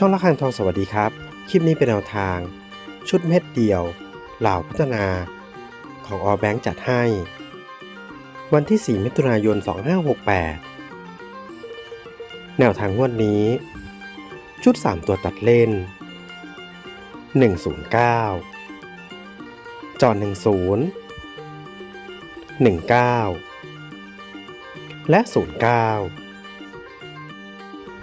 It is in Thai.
ช่องละคังทองสวัสดีครับ คลิปนี้เป็นแนวทาง ชุดเม็ดเดียว เหล่าพัฒนา ของออแบงค์จัดให้ วันที่ 4 มิถุนายน 2568 แนวทางงวดนี้ ชุด 3 ตัวตัดเล่น 109 จอ10 19 และ 09